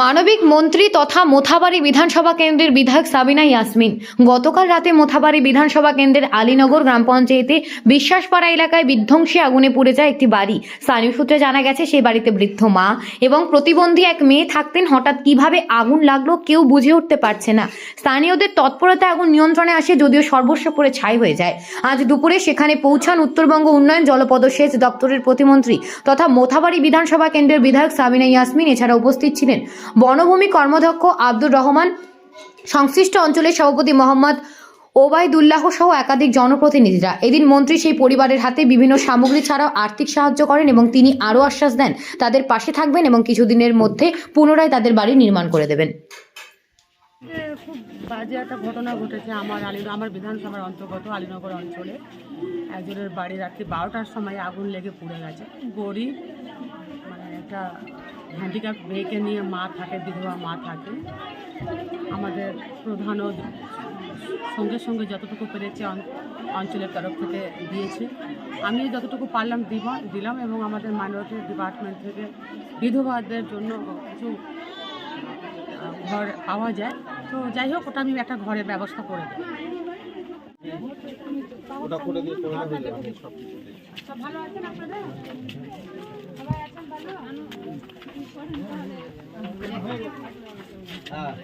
মানবিক মন্ত্রী তথা মোথাবাড়ি বিধানসভা কেন্দ্রের বিধায়ক সাবিনা ইয়াসমিন। গতকাল রাতে মোথাবাড়ি বিধানসভা কেন্দ্রের আলীনগর গ্রাম পঞ্চায়েতে বিশ্বাসপাড়া এলাকায় বিধ্বংসী আগুনে পুড়ে যায় একটি বাড়ি। স্থানীয় সূত্রে জানা গেছে, সেই বাড়িতে বৃদ্ধ মা এবং প্রতিবন্ধী এক মেয়ে থাকতেন। হঠাৎ কীভাবে আগুন লাগল কেউ বুঝে উঠতে পারছে না। স্থানীয়দের তৎপরতা আগুন নিয়ন্ত্রণে আসে, যদিও সর্বস্ব করে ছাই হয়ে যায়। আজ দুপুরে সেখানে পৌঁছান উত্তরবঙ্গ উন্নয়ন জলপদ সেচ দপ্তরের প্রতিমন্ত্রী তথা মোথাবাড়ি বিধানসভা কেন্দ্রের বিধায়ক সাবিনা ইয়াসমিন। এছাড়া উপস্থিত ছিলেন বনভূমি কর্মধ্যক্ষ আব্দুর রহমান, সংশ্লিষ্ট অঞ্চলের সভাপতি মোহাম্মদ ওবায়দুল্লাহ সহ একাধিক জনপ্রতিনিধিরা। এদিন মন্ত্রী সেই পরিবারের হাতে বিভিন্ন সামগ্রী ছাড়াও আর্থিক সাহায্য করেন এবং তিনি আরও আশ্বাস দেন, তাদের পাশে থাকবেন এবং কিছুদিনের মধ্যে পুনরায় তাদের বাড়ি নির্মাণ করে দেবেন। খুব বাজে একটা ঘটনা ঘটেছে আমার আলী, আমার বিধানসভার অন্তর্গত আলীনগর অঞ্চলে। একজনের বাড়ি রাত্রি বারোটার সময় আগুন লেগে পুড়ে গেছে। গরিব মানে একটা হ্যান্ডিক্যাপ মেয়েকে নিয়ে মা থাকে বিধবা মা থাকে। আমাদের প্রধানও সঙ্গে সঙ্গে যতটুকু পেরেছে অঞ্চলের তরফ থেকে দিয়েছে। আমি যতটুকু পারলাম দিব দিলাম এবং আমাদের মাইনরিটি ডিপার্টমেন্ট থেকে বিধবাদের জন্য কিছু ঘর পাওয়া যায়। তো যাই হোক ওটা আমি একটা ঘরের ব্যবস্থা করে দেবো। ওটা করে দিয়ে 这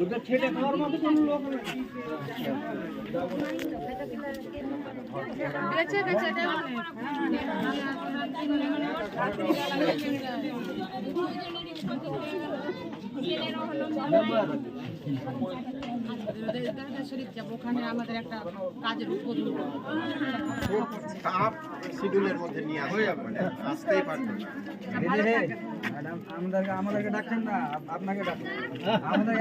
ওটা ছেড়ে খাওয়ার মতো কোনো লোক নেই শরীফ যাব ওখানে আমাদের একটা কাজের। শিডিউলের মধ্যে নিয়ে হয়ে যাবে আসতেই পারবে না ম্যাডাম আমাদেরকে আমাদেরকে ডাকছেন না আপনাকে ডাকছেন আমাদের